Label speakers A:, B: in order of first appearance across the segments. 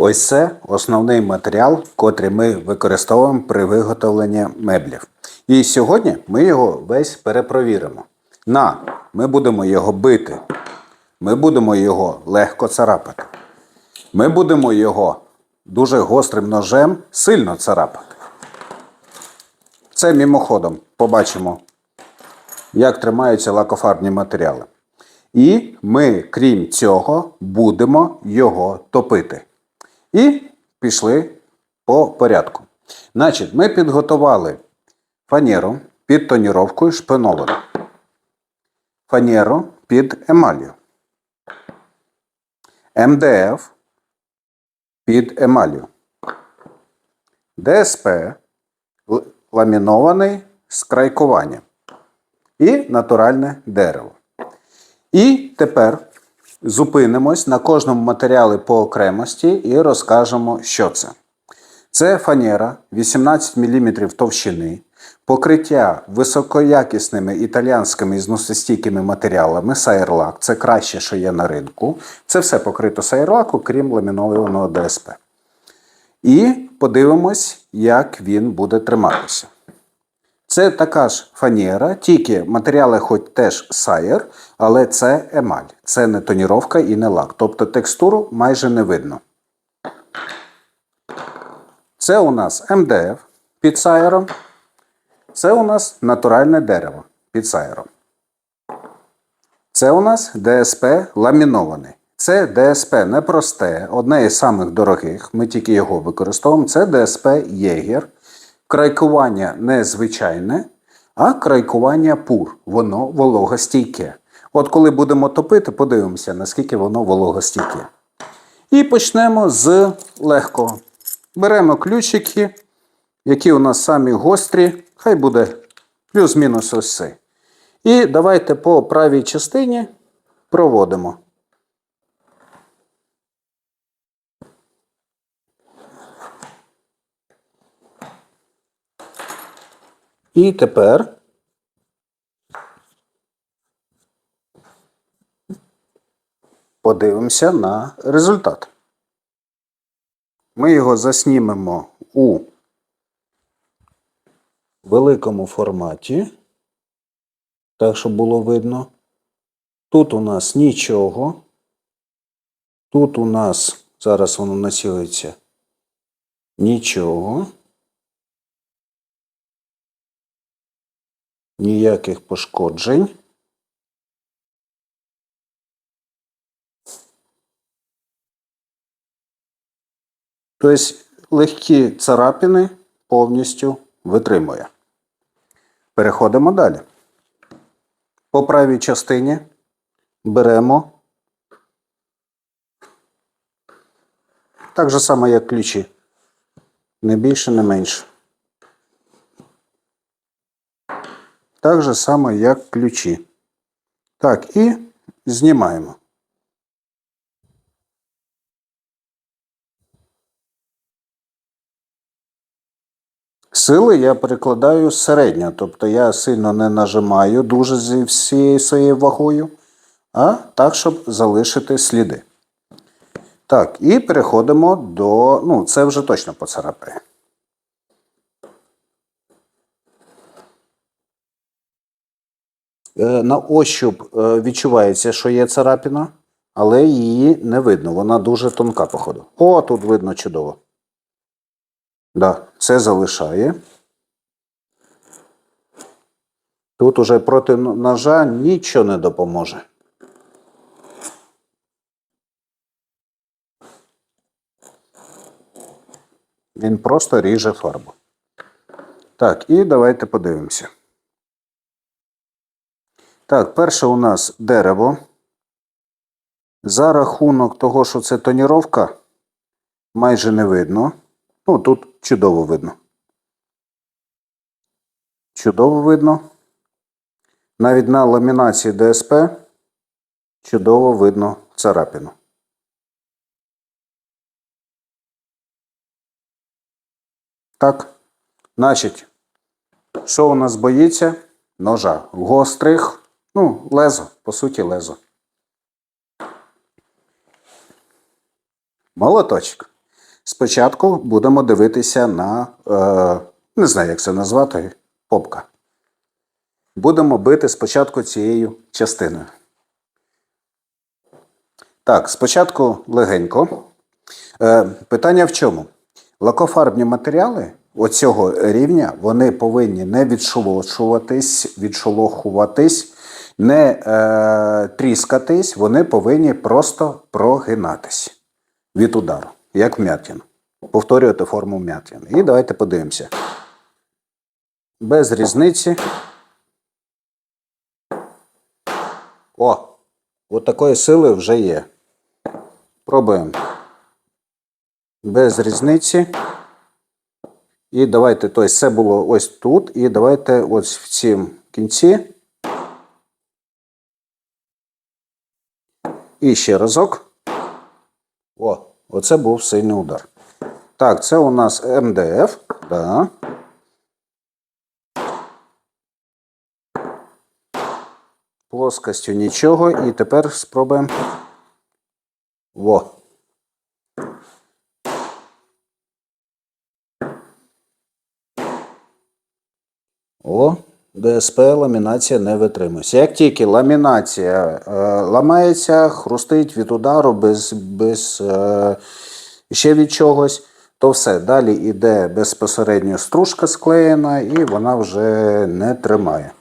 A: Ось це основний матеріал, котрий ми використовуємо при виготовленні меблів. І сьогодні ми його весь перепровіримо. На, ми будемо його бити. Ми будемо його легко царапати. Ми будемо його дуже гострим ножем сильно царапати. Це мимоходом побачимо, як тримаються лакофарбні матеріали. І ми, крім цього, будемо його топити. І пішли по порядку. Значить, ми підготували фанеру під тоніровкою шпиновану. Фанеру під емалью. МДФ під емалью. ДСП ламінований з крайкуванням. І натуральне дерево. І тепер зупинимось на кожному матеріалі по окремості і розкажемо, що це. Це фанера 18 мм товщини, покриття високоякісними італіянськими зносостійкими матеріалами Сайрлак. Це краще, що є на ринку. Це все покрито сайрлаку, крім ламінованого ДСП. І подивимось, як він буде триматися. Це така ж фанера, тільки матеріали хоч теж сайер, але це емаль. Це не тоніровка і не лак. Тобто текстуру майже не видно. Це у нас МДФ під сайером. Це у нас натуральне дерево під сайером. Це у нас ДСП ламінований. Це ДСП непросте, одне із самих дорогих. Ми тільки його використовуємо. Це ДСП Єгер. Крайкування не звичайне, а крайкування пур. Воно вологостійке. От коли будемо топити, подивимося, наскільки воно вологостійке. І почнемо з легкого. Беремо ключики, які у нас самі гострі. Хай буде плюс-мінус ось цей. І давайте по правій частині проводимо. І тепер подивимося на результат. Ми його заснімемо у великому форматі, так, щоб було видно. Тут у нас нічого. Тут у нас зараз воно націлиться нічого. Ніяких пошкоджень. Тобто легкі царапини повністю витримує. Переходимо далі. По правій частині беремо так же само, як ключі. Не більше, не менше. Так же само, як ключі. Так, і знімаємо. Сили я перекладаю середньо, тобто я сильно не нажимаю дуже зі всією своєю вагою, а так, щоб залишити сліди. Так, і переходимо до. Ну, це вже точно поцарапає. На ощуп е, відчувається, що є царапіна, але її не видно. Вона дуже тонка, походу. О, тут видно чудово. Да, це залишає. Тут уже проти ножа нічого не допоможе. Він просто ріже фарбу. Так, і давайте подивимося. Так, перше у нас дерево. За рахунок того, що це тоніровка, майже не видно. Ну, тут чудово видно. Чудово видно. Навіть на ламінації ДСП чудово видно царапину. Так. Значить, що у нас боїться? Ножа. Гострих. Ну, лезо, по суті, лезо. Молоточок. Спочатку будемо дивитися на, е, не знаю, як це назвати, попка. Будемо бити спочатку цією частиною. Так, спочатку легенько. Е, питання в чому? Лакофарбні матеріали оцього рівня вони повинні не відшолошуватись, відшолохуватись, не е, тріскатись, вони повинні просто прогинатись від удару, як м'ятін. Повторювати форму м'ятін. І давайте подивимося. Без різниці. О! От такої сили вже є. Пробуємо. Без різниці. І давайте, тобто це було ось тут. І давайте ось в цім кінці. І ще разок. О, оце був сильний удар. Так, це у нас МДФ. Да. Плоскостю нічого. І тепер спробуємо. Во. О, ДСП ламінація не витримується. Як тільки ламінація е, ламається, хрустить від удару без, без е, ще від чогось, то все. Далі йде безпосередньо стружка склеєна і вона вже не тримає.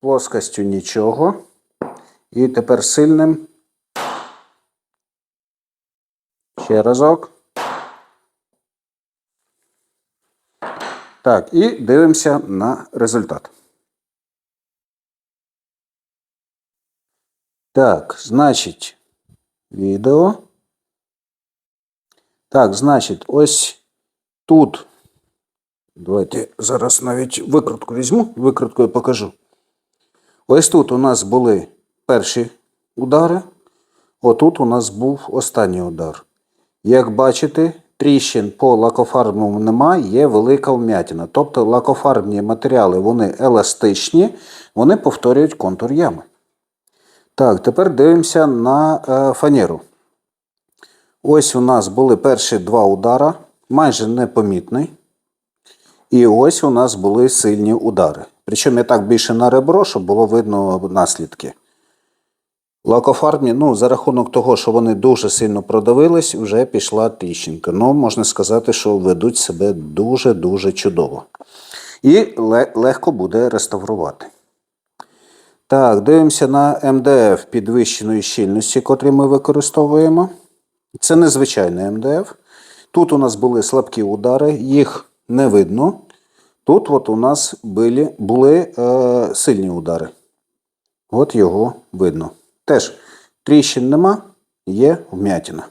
A: Плоскостю нічого. І тепер сильним. Ще разок. Так, і дивимося на результат. Так, значить, відео. Так, значить, ось тут. Давайте зараз навіть викрутку візьму, викруткою покажу. Ось тут у нас були перші удари. Отут у нас був останній удар. Як бачите, тріщин по лакофарбному немає, є велика вмятина. Тобто лакофарбні матеріали вони еластичні, вони повторюють контур ями. Так, тепер дивимося на е, фанеру. Ось у нас були перші два удара, майже непомітний. І ось у нас були сильні удари. Причому я так більше на ребро, щоб було видно наслідки. Лакофарбні, ну, за рахунок того, що вони дуже сильно продавились, вже пішла тріщинка. Ну, можна сказати, що ведуть себе дуже-дуже чудово. І легко буде реставрувати. Так, дивимося на МДФ підвищеної щільності, котрий ми використовуємо. Це незвичайний МДФ. Тут у нас були слабкі удари, їх не видно. Тут от у нас були, були е, сильні удари. От його видно. Теж тріщин нема, є вмятина.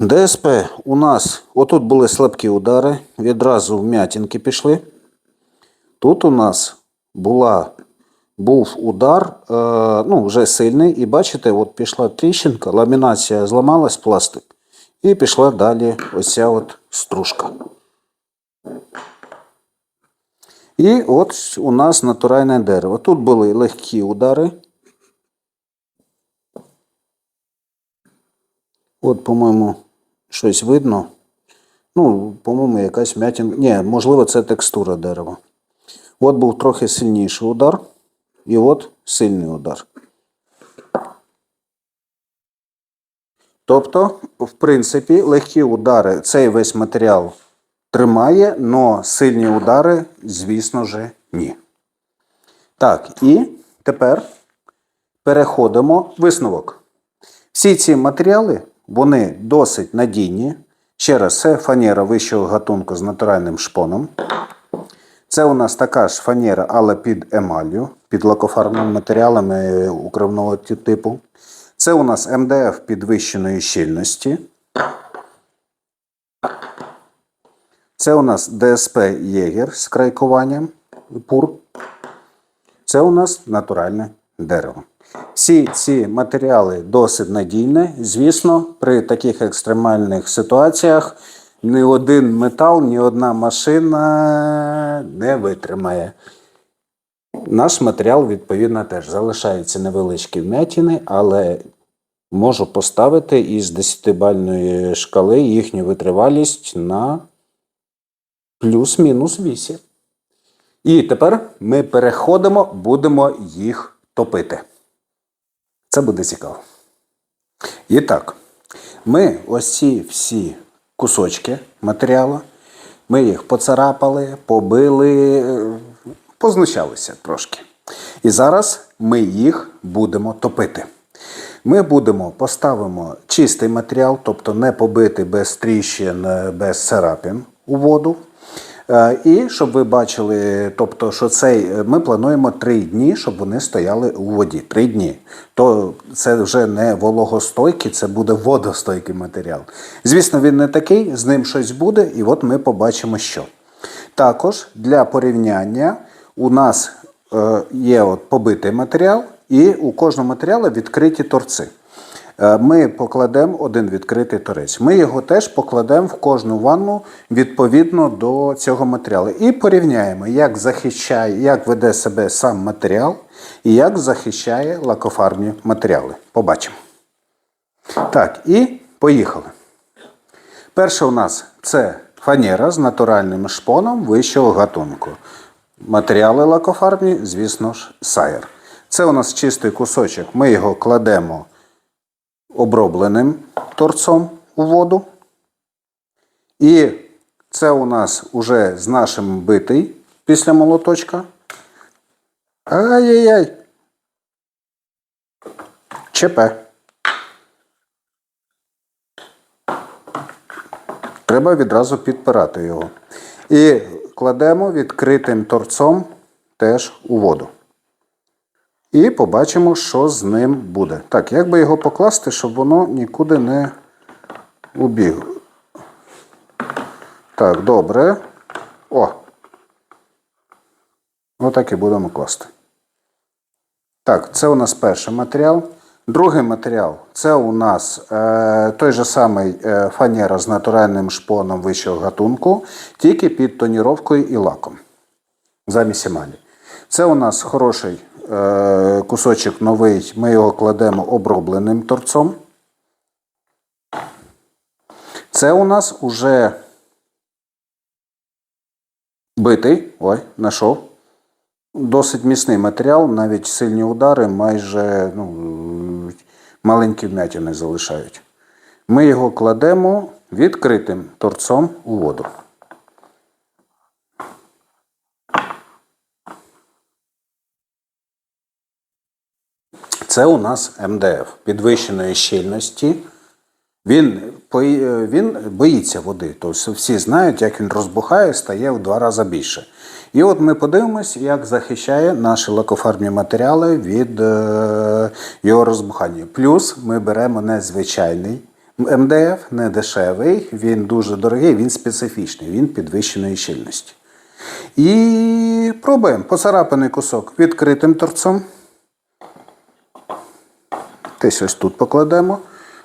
A: ДСП у нас отут були слабкі удари, відразу вмятинки пішли. Тут у нас була, був удар, е, ну, вже сильний, і бачите, от пішла тріщинка, ламінація зламалась, пластик, і пішла далі ось ця от стружка. І от у нас натуральне дерево. Тут були легкі удари. От, по-моєму, щось видно. Ну, по-моєму, якась м'ятін. Ні, можливо, це текстура дерева. От був трохи сильніший удар. І от сильний удар. Тобто, в принципі, легкі удари цей весь матеріал тримає, але сильні удари, звісно ж, ні. Так, і тепер переходимо висновок. Всі ці матеріали вони досить надійні. Ще раз, це фанера вищого гатунку з натуральним шпоном. Це у нас така ж фанера, але під емаллю, під лакофарбними матеріалами укривного типу. Це у нас МДФ підвищеної щільності. Це у нас ДСП Єгер з крайкуванням пур. Це у нас натуральне дерево. Всі ці матеріали досить надійні. Звісно, при таких екстремальних ситуаціях ні один метал, ні одна машина не витримає. наш матеріал, відповідно, теж залишаються невеличкі вмятини, але можу поставити із 10-бальної шкали їхню витривалість на плюс-мінус 8. І тепер ми переходимо, будемо їх топити. Це буде цікаво. І так, ми ось ці всі кусочки матеріалу, ми їх поцарапали, побили, познущалися трошки. І зараз ми їх будемо топити. Ми будемо поставимо чистий матеріал, тобто не побитий без тріщин, без царапин у воду. Е, І щоб ви бачили, тобто, що цей е, ми плануємо три дні, щоб вони стояли у воді. Три дні. То це вже не вологостойкий, це буде водостойкий матеріал. Звісно, він не такий, з ним щось буде, і от ми побачимо, що. Також для порівняння у нас е, є от побитий матеріал, і у кожного матеріалу відкриті торці. Е, Ми покладемо один відкритий торець. Ми його теж покладемо в кожну ванну відповідно до цього матеріалу. І порівняємо, як захищає, як веде себе сам матеріал і як захищає лакофарбні матеріали. Побачимо. Так, і поїхали. Перше у нас це фанера з натуральним шпоном вищого гатунку. Матеріали лакофарбні, звісно ж, сайр. Це у нас чистий кусочок. Ми його кладемо обробленим торцом у воду. І це у нас уже з нашим битий після молоточка. Ай-яй-яй. ЧП. Треба відразу підпирати його. І кладемо відкритим торцом теж у воду. І побачимо, що з ним буде. Так, як би його покласти, щоб воно нікуди не убігло. Так, добре. О. Отак і будемо класти. Так, це у нас перший матеріал. Другий матеріал це у нас е, той же самий е, фанера з натуральним шпоном вищого гатунку, тільки під тоніровкою і лаком. Замість емалі. Це у нас хороший кусочок новий, ми його кладемо обробленим торцом. Це у нас уже битий. Ой, знайшов. Досить міцний матеріал, навіть сильні удари майже ну, маленькі вмятини залишають. Ми його кладемо відкритим торцом у воду. Це у нас МДФ підвищеної щільності. Він, він боїться води. Тобто всі знають, як він розбухає, стає в два рази більше. І от ми подивимось, як захищає наші лакофарбні матеріали від е, його розбухання. Плюс ми беремо незвичайний МДФ, не дешевий, він дуже дорогий, він специфічний, він підвищеної щільності. І пробуємо поцарапаний кусок відкритим торцом. Десь ось тут покладемо.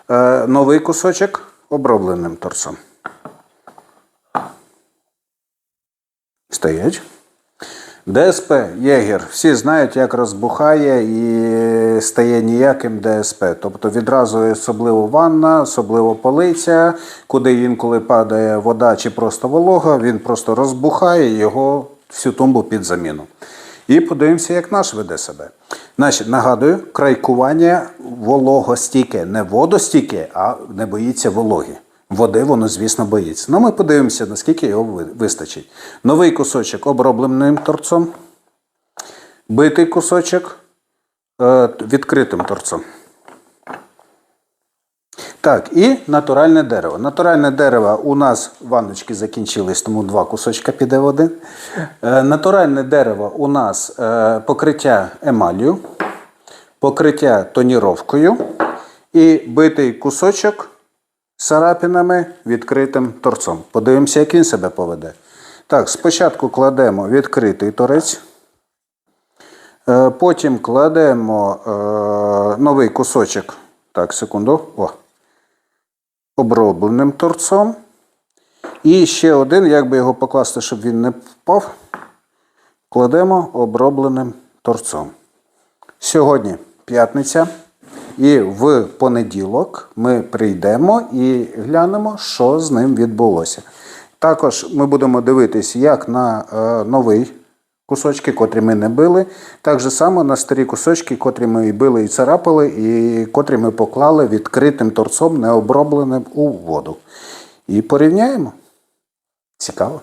A: Е, новий кусочок обробленим торцом. Стоять. ДСП Єгер. Всі знають, як розбухає і стає ніяким ДСП. Тобто відразу особливо ванна, особливо полиця, куди інколи падає вода чи просто волога, він просто розбухає його всю тумбу під заміну. І подивимося, як наш веде себе. Значить, нагадую, крайкування вологостійке, не водостійке, а не боїться вологи. Води воно, звісно, боїться. Ну, ми подивимося, наскільки його вистачить. Новий кусочок обробленим торцом, битий кусочок е, відкритим торцом. Так, і натуральне дерево. Натуральне дерево у нас ванночки закінчились, тому два кусочка піде в один. Е, натуральне дерево у нас е, покриття емалью, покриття тоніровкою і битий кусочок з відкритим торцом. Подивимося, як він себе поведе. Так, спочатку кладемо відкритий торець. Е, Потім кладемо новий кусочок. Так, секунду. О. Обробленим торцом. І ще один, як би його покласти, щоб він не впав. Кладемо обробленим торцом. Сьогодні п'ятниця, і в понеділок ми прийдемо і глянемо, що з ним відбулося. Також ми будемо дивитись як на е, новий кусочки, котрі ми не били, так же само на старі кусочки, котрі ми били і царапали, і котрі ми поклали відкритим торцом, необробленим у воду. І порівняємо. Цікаво.